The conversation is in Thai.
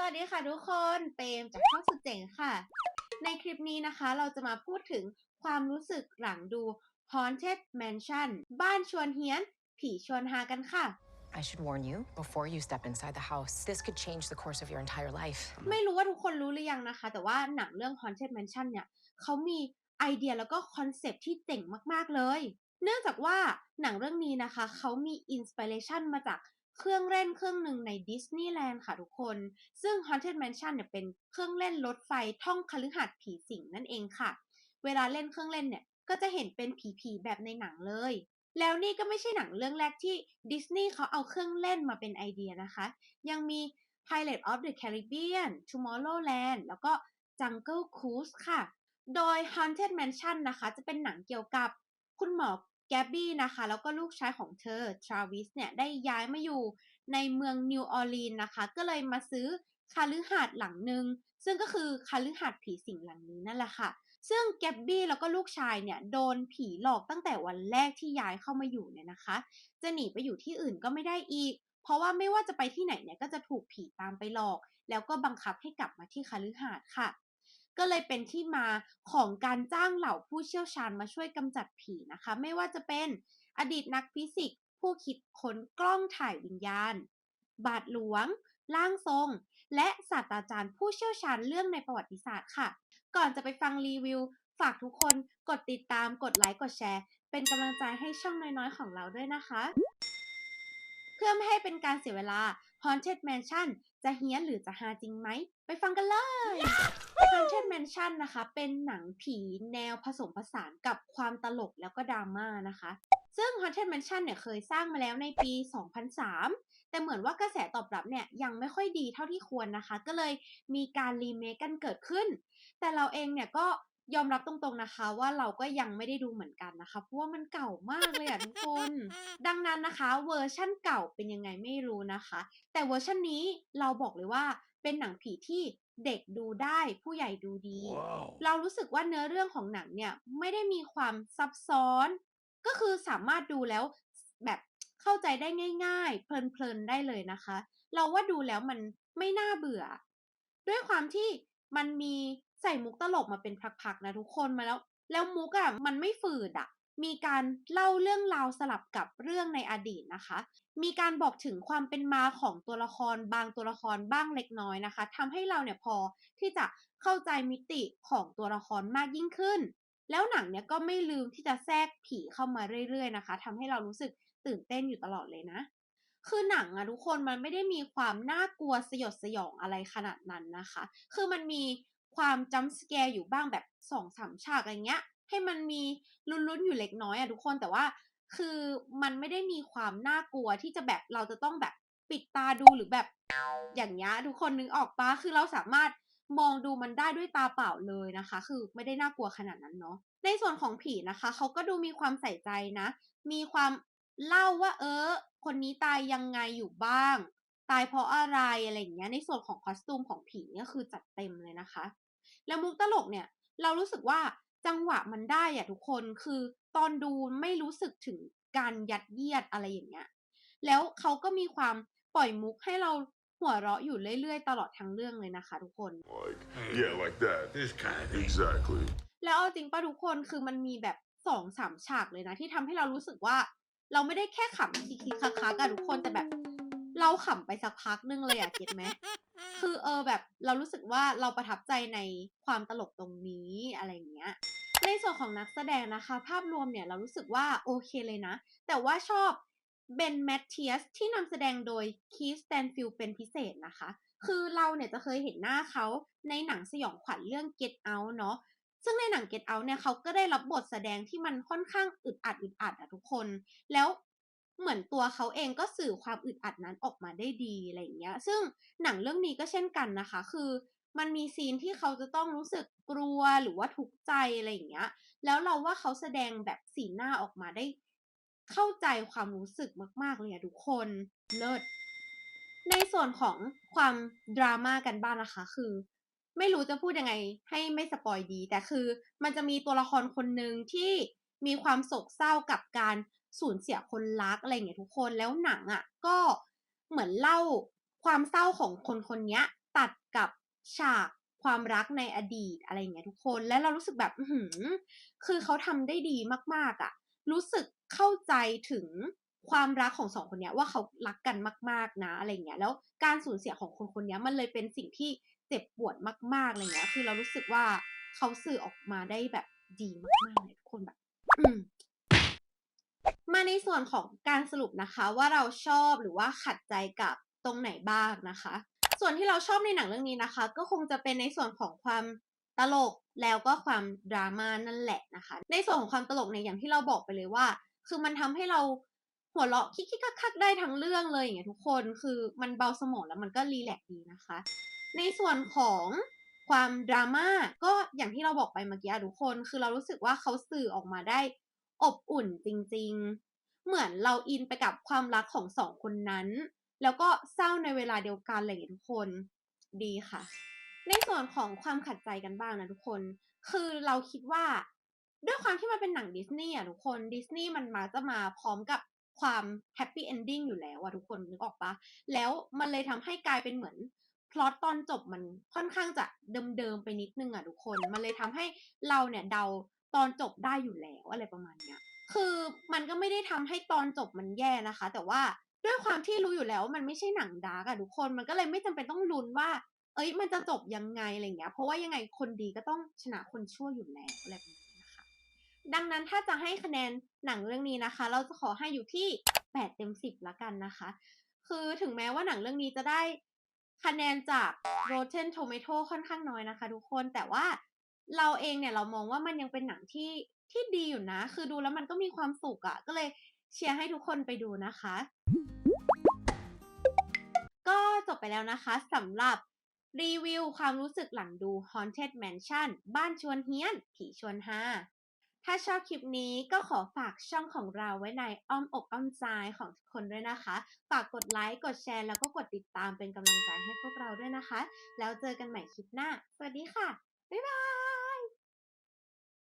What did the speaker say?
สวัสดีค่ะทุกคนเปรมจากช่องสุดเจ๋งค่ะ ในคลิปนี้นะคะ เราจะมาพูดถึงความรู้สึกหลังดู Haunted Mansion บ้านชวนเฮี้ยน ผีชวนฮากันค่ะ I should warn you before you step inside the house. This could change the course of your entire life. ไม่รู้ว่าทุกคนรู้หรือยังนะคะ แต่ว่าหนังเรื่อง Haunted Mansion เนี่ยเขามีไอเดียแล้วก็คอนเซปต์ที่เจ๋งมาก ๆ เลย เนื่องจากว่าหนังเรื่องนี้นะคะเขามีอินสปิเรชันมาจาก เครื่องเล่นเครื่องหนึ่งในดิสนีย์แลนด์ค่ะทุกคน ซึ่ง Haunted Mansion เนี่ยเป็นเครื่องเล่นรถไฟท่องคฤหาสน์ผีสิงนั่นเองค่ะ เวลาเล่นเครื่องเล่นเนี่ยก็จะเห็นเป็นผีๆแบบในหนังเลย แล้วนี่ก็ไม่ใช่หนังเรื่องแรกที่ดิสนีย์เขาเอาเครื่องเล่นมาเป็นไอเดียนะคะ ยังมี Pirate of the Caribbean Tomorrowland แล้วก็ Jungle Cruise ค่ะ โดย Haunted Mansion นะคะ จะเป็นหนังเกี่ยวกับคุณหมอ แกบบี้นะคะ แล้วก็ลูกชายของเธอทราวิสเนี่ยได้ย้ายมาอยู่ในเมืองนิวออร์ลีนนะคะ ก็เลยมาซื้อคาลือหาดหลังหนึ่งซึ่งก็คือคาลือหาดผีสิงหลังนี้นั่นแหละค่ะ ซึ่งแกบบี้แล้วก็ลูกชายเนี่ยโดนผีหลอกตั้งแต่วันแรกที่ย้ายเข้ามาอยู่เนี่ยนะคะ จะหนีไปอยู่ที่อื่นก็ไม่ได้อีก เพราะว่าไม่ว่าจะไปที่ไหนเนี่ยก็จะถูกผีตามไปหลอก แล้วก็บังคับให้กลับมาที่คาลือหาดค่ะ ก็เลยเป็นที่มาของการจ้างเหล่าผู้เชี่ยวชาญมาช่วยกำจัดผีนะคะ ไม่ว่าจะเป็นอดีตนักฟิสิกส์ผู้คิดค้นกล้องถ่ายวิญญาณ บาทหลวงร่างทรง และศาสตราจารย์ผู้เชี่ยวชาญเรื่องในประวัติศาสตร์ค่ะ ก่อนจะไปฟังรีวิว ฝากทุกคนกดติดตามกดไลค์กดแชร์ เป็นกำลังใจให้ช่องน้อยๆ ของเราด้วยนะคะ เพื่อไม่ให้เป็นการเสียเวลา Haunted Mansion จะเฮี้ยนหรือจะฮาจริงไหม ไปฟังกันเลย Haunted Mansion นะคะ เป็นหนังผีแนวผสมผสานกับความตลกแล้วก็ดราม่านะคะ ซึ่ง Haunted Mansion เนี่ยเคยสร้างมาแล้วในปี 2003 แต่เหมือนว่ากระแสตอบรับเนี่ยยังไม่ค่อยดีเท่าที่ควรนะคะ ก็เลยมีการรีเมคกันเกิดขึ้น แต่เราเองเนี่ยก็ ยอมรับตรงๆนะคะว่าเราก็ยังไม่ได้ดูเหมือนกันนะคะ เพราะว่ามันเก่ามากเลยอะทุกคน ดังนั้นนะคะเวอร์ชั่นเก่าเป็นยังไงไม่รู้นะคะ แต่เวอร์ชันนี้เราบอกเลยว่าเป็นหนังผีที่เด็กดูได้ผู้ใหญ่ดูดีเรารู้สึกว่าเนื้อเรื่องของหนังเนี่ยไม่ได้มีความซับซ้อน ก็คือสามารถดูแล้วแบบเข้าใจได้ง่าย ๆ เพลินๆได้เลยนะคะ เราว่าดูแล้วมันไม่น่าเบื่อ ด้วยความที่มันมี ใส่มุกตลกมาเป็นพักๆนะทุกคนมาแล้ว แล้วมุกอะมันไม่ฝืดอะมีการเล่าเรื่องราวสลับกับเรื่องในอดีตนะคะ มีการบอกถึงความเป็นมาของตัวละครบางตัวละครบ้างเล็กน้อยนะคะทำให้เราเนี่ยพอที่จะเข้าใจมิติของตัวละครมากยิ่งขึ้น แล้วหนังเนี่ยก็ไม่ลืมที่จะแทรกผีเข้ามาเรื่อย ๆ นะคะทำให้เรารู้สึกตื่นเต้นอยู่ตลอดเลยนะ คือหนังอะทุกคนมันไม่ได้มีความน่ากลัวสยดสยองอะไรขนาดนั้นนะคะ คือมันมี ความจัมป์สแกร์อยู่บ้างแบบสองสามฉากอะไรเงี้ย ให้มันมีลุ้นๆอยู่เล็กน้อยอะทุกคนแต่ว่าคือมันไม่ได้มีความน่ากลัวที่จะแบบเราจะต้องแบบปิดตาดูหรือแบบอย่างเงี้ยทุกคนนึกออกปะคือเราสามารถมองดูมันได้ด้วยตาเปล่าเลยนะคะ คือไม่ได้น่ากลัวขนาดนั้นเนาะในส่วนของผีนะคะเขาก็ดูมีความใส่ใจนะ มีความเล่าว่า เออ คนนี้ตายยังไงอยู่บ้าง ตายเพราะอะไรอะไรอย่างเงี้ยในส่วนของคอสตูมของผีเนี่ยคือจัดเต็มเลยนะคะ แล้วมุกตลกเนี่ย เรารู้สึกว่าจังหวะมันได้อะทุกคนคือตอนดูไม่รู้สึกถึงการยัดเยียดอะไรอย่างเงี้ยแล้วเขาก็มีความปล่อยมุกให้เราหัวเราะอยู่เรื่อยๆ ตลอดทั้งเรื่องเลยนะคะทุกคน Like, yeah, like that. This kind of thing. Exactly. แล้วเอาจริงป่ะทุกคนคือมันมีแบบสองสามฉากเลยนะ ที่ทำให้เรารู้สึกว่า เราไม่ได้แค่ขำคิกๆคักๆกันทุกคนแต่แบบ เราขำไปสักพักนึงเลยอะเก็ตไหม คือเออแบบเรารู้สึกว่าเราประทับใจในความตลกตรงนี้อะไรอย่างเงี้ยในส่วนของนักแสดงนะคะ ภาพรวมเนี่ยเรารู้สึกว่าโอเคเลยนะ แต่ว่าชอบเบนแมทเทียสที่นำแสดงโดยคีสแตนฟิลเป็นพิเศษนะคะ คือเราเนี่ยจะเคยเห็นหน้าเขาในหนังสยองขวัญเรื่อง Get Out เนาะซึ่งในหนัง Get Out เนี่ยเขาก็ได้รับบทแสดงที่มันค่อนข้างอึดอัดอึดอัดอะทุกคน แล้ว เหมือนตัวเขาเองก็สื่อความอึดอัดนั้นออกมาได้ดีอะไรอย่างเงี้ย ซึ่งหนังเรื่องนี้ก็เช่นกันนะคะ คือมันมีซีนที่เขาจะต้องรู้สึกกลัวหรือว่าทุกข์ใจอะไรอย่างเงี้ย แล้วเราว่าเขาแสดงแบบสีหน้าออกมาได้ เข้าใจความรู้สึกมาก ๆ เลยอะทุกคนเลิศในส่วนของความดราม่ากันบ้างนะคะ คือ ไม่รู้จะพูดยังไง ให้ไม่สปอยดี แต่คือมันจะมีตัวละครคนหนึ่งที่มีความโศกเศร้ากับการ สูญเสียคนรักอะไรอย่างเงี้ยทุกคนแล้วหนังอะ่ะก็เหมือนเล่าความเศร้าของคนคนนี้ตัดกับฉากความรักในอดีตอะไรเงี้ยทุกคนและเรารู้สึกแบบหือคือเขาทำได้ดีมากๆอะรู้สึกเข้าใจถึงความรักของ2คนเนี้ยว่าเขารักกันมาก ๆนะอะไรเงี้ยแล้วการสูญเสียของคนคนนี้มันเลยเป็นสิ่งที่เจ็บปวดมากๆอะไรเงี้ย คือเรารู้สึกว่าเขาสื่อออกมาได้แบบดีมากๆเลยทุกคนแบบ อืม มาในส่วนของการสรุปนะคะว่าเราชอบหรือว่าขัดใจกับตรงไหนบ้างนะคะ ส่วนที่เราชอบในหนังเรื่องนี้นะคะ ก็คงจะเป็นในส่วนของความตลกแล้วก็ความดราม่านั่นแหละนะคะ ในส่วนของความตลกเนี่ยอย่างที่เราบอกไปเลยว่า คือมันทำให้เราหัวเราะคิกๆคักๆได้ทั้งเรื่องเลยอย่างเงี้ยทุกคนคือมันเบาสมองแล้วมันก็รีแลกดีนะคะ ในส่วนของความดราม่าก็อย่างที่เราบอกไปเมื่อกี้อะทุกคน คือเรารู้สึกว่าเขาสื่อออกมาได้ อบอุ่นจริงๆ เหมือนเราอินไปกับความรักของ2คนนั้น แล้วก็เศร้าในเวลาเดียวกันอะไรอย่างเงี้ยทุกคนดีค่ะ ในส่วนของความขัดใจกันบ้างนะทุกคน คือเราคิดว่า ด้วยความที่มันเป็นหนังดิสนีย์อะทุกคนดิสนีย์มันมักจะมาพร้อมกับความแฮปปี้เอนดิ้งอยู่แล้วอะทุกคนนึกออกปล่า?แล้วมันเลยทำให้กลายเป็นเหมือนพล็อตตอนจบมันค่อนข้างจะเดิมๆไปนิดนึงอะทุกคน มันเลยทำให้เราเนี่ยเดา ตอนจบได้อยู่แล้วอะไรประมาณเนี้ย คือมันก็ไม่ได้ทำให้ตอนจบมันแย่นะคะ แต่ว่าด้วยความที่รู้อยู่แล้วว่ามันไม่ใช่หนังดาร์กอะทุกคนมันก็เลยไม่จำเป็นต้องลุ้นว่าเฮ้ย มันจะจบยังไงอะไรอย่างเงี้ย เพราะว่ายังไงคนดีก็ต้องชนะคนชั่วอยู่แล้วอะไรประมาณนี้นะคะ ดังนั้นถ้าจะให้คะแนนหนังเรื่องนี้นะคะ เราจะขอให้อยู่ที่8เต็ม10แล้วกันนะคะ คือถึงแม้ว่าหนังเรื่องนี้จะได้คะแนนจาก Rotten Tomato ค่อนข้างน้อยนะคะ ทุกคนแต่ว่า เราเองเนี่ยเรามองว่ามันยังเป็นหนังที่ที่ดีอยู่นะ คือดูแล้วมันก็มีความสุขอะก็เลยเชียร์ให้ทุกคนไปดูนะคะ ก็จบไปแล้วนะคะสำหรับรีวิวความรู้สึกหลังดู Haunted Mansion บ้านชวนเฮี้ยน ผีชวนฮาถ้าชอบคลิปนี้ก็ขอฝากช่องของเราไว้ในอ้อมอกอ้อมใจของทุกคนด้วยนะคะ ฝากกดไลค์ กดแชร์ แล้วก็กดติดตามเป็นกำลังใจให้พวกเราด้วยนะคะ แล้วเจอกันใหม่คลิปหน้า สวัสดีค่ะ บ๊ายบาย